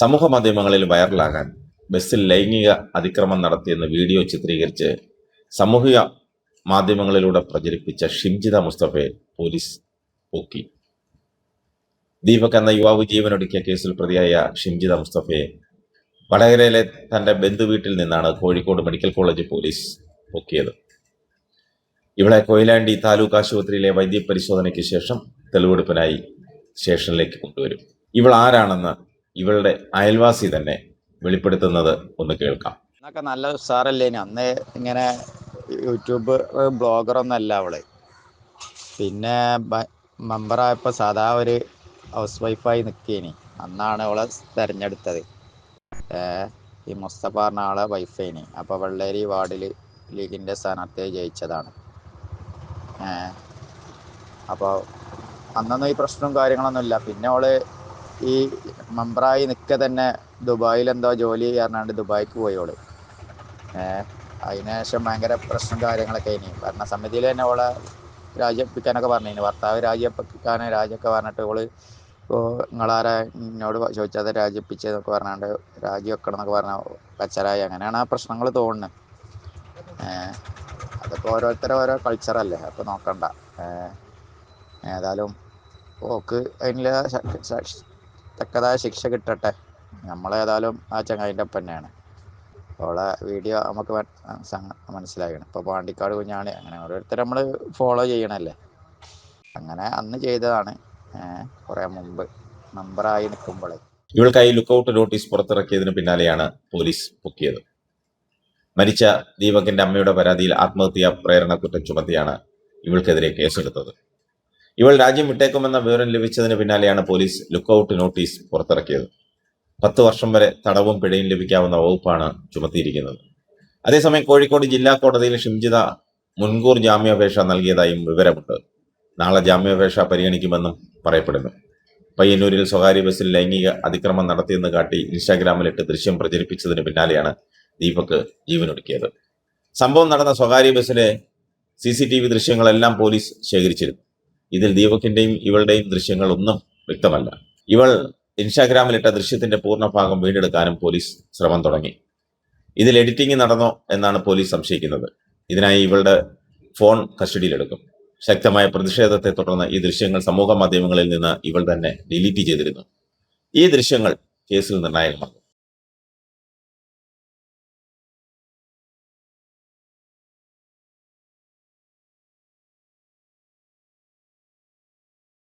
സമൂഹ മാധ്യമങ്ങളിൽ വൈറലാകാൻ ബസ്സിൽ ലൈംഗിക അതിക്രമം നടത്തിയെന്ന് വീഡിയോ ചിത്രീകരിച്ച് സാമൂഹിക മാധ്യമങ്ങളിലൂടെ പ്രചരിപ്പിച്ച ഷിംജിത മുസ്തഫയെ പോലീസ് പൊക്കി. ദീപക് എന്ന യുവാവ് ജീവനൊടുക്കിയ കേസിൽ പ്രതിയായ ഷിംജിത മുസ്തഫയെ വടകരയിലെ തന്റെ ബന്ധുവീട്ടിൽ നിന്നാണ് കോഴിക്കോട് മെഡിക്കൽ കോളേജ് പോലീസ് പൊക്കിയത്. ഇവളെ കൊയിലാണ്ടി താലൂക്ക് ആശുപത്രിയിലെ വൈദ്യപരിശോധനയ്ക്ക് ശേഷം തെളിവെടുപ്പിനായി സ്റ്റേഷനിലേക്ക് കൊണ്ടുവരും. ഇവൾ ആരാണെന്ന് ഇവളുടെ അയൽവാസി തന്നെ വെളിപ്പെടുത്തുന്നത് ഒന്ന് കേൾക്കാം. എന്നൊക്കെ നല്ല സാറല്ലേ അന്ന് ഇങ്ങനെ യൂട്യൂബ് ബ്ലോഗർ ഒന്നല്ല അവൾ. പിന്നെ മെമ്പറായപ്പോൾ സാധാ ഒരു ഹൗസ് വൈഫായി നിൽക്കേനി അന്നാണ് അവളെ തിരഞ്ഞെടുത്തത്. ഈ മുസ്തഫ പറഞ്ഞ ആളെ വൈഫേനി അപ്പോൾ വെള്ളേരി വാർഡിൽ ലീഗിന്റെ സ്ഥാനാർത്ഥിയെ ജയിച്ചതാണ്. അപ്പോൾ അന്നൊന്നും ഈ പ്രശ്നവും കാര്യങ്ങളൊന്നുമില്ല പിന്നെ അവൾ ഈ മെമ്പറായി നിൽക്കെ തന്നെ ദുബായിൽ എന്തോ ജോലി ചെയ്യാറുണ്ട് ദുബായിക്ക് പോയോൾ. ഏഹ് അതിനുശേഷം ഭയങ്കര പ്രശ്നം കാര്യങ്ങളൊക്കെ ഇനി ഭരണസമിതിയിൽ തന്നെ ഓളെ രാജിവെപ്പിക്കാനൊക്കെ പറഞ്ഞിരുന്നു ഭർത്താവ് രാജിവെപ്പിക്കാൻ രാജിയൊക്കെ പറഞ്ഞിട്ട് ഓൾ ഇപ്പോൾ നിങ്ങളാരെ എന്നോട് ചോദിച്ചാൽ രാജിവെപ്പിച്ചതെന്നൊക്കെ പറഞ്ഞാണ്ട് രാജി വെക്കണം എന്നൊക്കെ പറഞ്ഞ കച്ചറായി. അങ്ങനെയാണ് ആ പ്രശ്നങ്ങൾ തോന്നുന്നത് അതിപ്പോൾ ഓരോരുത്തരും ഓരോ കൾച്ചറല്ലേ. അപ്പോൾ നോക്കണ്ട. ഏതായാലും ഓക്ക് അതിനുള്ള തക്കതായ ശിക്ഷ കിട്ടട്ടെ. നമ്മളേതായാലും ആ ചങ്ങായിന്റെ ഒപ്പം തന്നെയാണ്. വീഡിയോ നമുക്ക് മനസ്സിലാകണം ഇപ്പോൾ പാണ്ടിക്കാട് കുഞ്ഞാണി അങ്ങനെ ഓരോരുത്തർ നമ്മൾ ഫോളോ ചെയ്യണല്ലേ? അങ്ങനെ അന്ന് ചെയ്തതാണ്. കുറേ മുമ്പ് നമ്പറായി നിൽക്കുമ്പോഴേ ഇവൾക്കായി ലുക്കൌട്ട് നോട്ടീസ് പുറത്തിറക്കിയതിന് പിന്നാലെയാണ് പോലീസ് പൊക്കിയത്. മരിച്ച ദീപകിന്റെ അമ്മയുടെ പരാതിയിൽ ആത്മഹത്യാ പ്രേരണ കുറ്റം ചുമത്തിയാണ് ഇവൾക്കെതിരെ കേസെടുത്തത്. ഇവൾ രാജ്യം വിട്ടേക്കുമെന്ന വിവരം ലഭിച്ചതിന് പിന്നാലെയാണ് പോലീസ് ലുക്കൌട്ട് നോട്ടീസ് പുറത്തിറക്കിയത്. പത്ത് വർഷം വരെ തടവും പിഴയും ലഭിക്കാവുന്ന വകുപ്പാണ് ചുമത്തിയിരിക്കുന്നത്. അതേസമയം കോഴിക്കോട് ജില്ലാ കോടതിയിൽ ഷിംജിത മുൻകൂർ ജാമ്യാപേക്ഷ നൽകിയതായും വിവരമുണ്ട്. നാളെ ജാമ്യാപേക്ഷ പരിഗണിക്കുമെന്നും പറയപ്പെടുന്നു. പയ്യന്നൂരിൽ സ്വകാര്യ ബസ്സിൽ ലൈംഗിക അതിക്രമം നടത്തിയെന്ന് കാട്ടി ഇൻസ്റ്റാഗ്രാമിലിട്ട് ദൃശ്യം പ്രചരിപ്പിച്ചതിന് പിന്നാലെയാണ് ദീപക് ജീവനൊടുക്കിയത്. സംഭവം നടന്ന സ്വകാര്യ ബസ്സിലെ സി സി ടി വി ദൃശ്യങ്ങളെല്ലാം പോലീസ് ശേഖരിച്ചിരുന്നു. ഇതിൽ ദീപകിന്റെയും ഇവളുടെയും ദൃശ്യങ്ങൾ ഒന്നും വ്യക്തമല്ല. ഇവൾ ഇൻസ്റ്റാഗ്രാമിലിട്ട ദൃശ്യത്തിന്റെ പൂർണഭാഗം വീണ്ടെടുക്കാനും പോലീസ് ശ്രമം തുടങ്ങി. ഇതിൽ എഡിറ്റിംഗ് നടന്നോ എന്നാണ് പോലീസ് സംശയിക്കുന്നത്. ഇതിനായി ഇവളുടെ ഫോൺ കസ്റ്റഡിയിലെടുക്കും. ശക്തമായ പ്രതിഷേധത്തെ തുടർന്ന് ഈ ദൃശ്യങ്ങൾ സമൂഹ മാധ്യമങ്ങളിൽ നിന്ന് ഇവൾ തന്നെ ഡിലീറ്റ് ചെയ്തിരുന്നു. ഈ ദൃശ്യങ്ങൾ കേസിൽ നിർണായകമാകും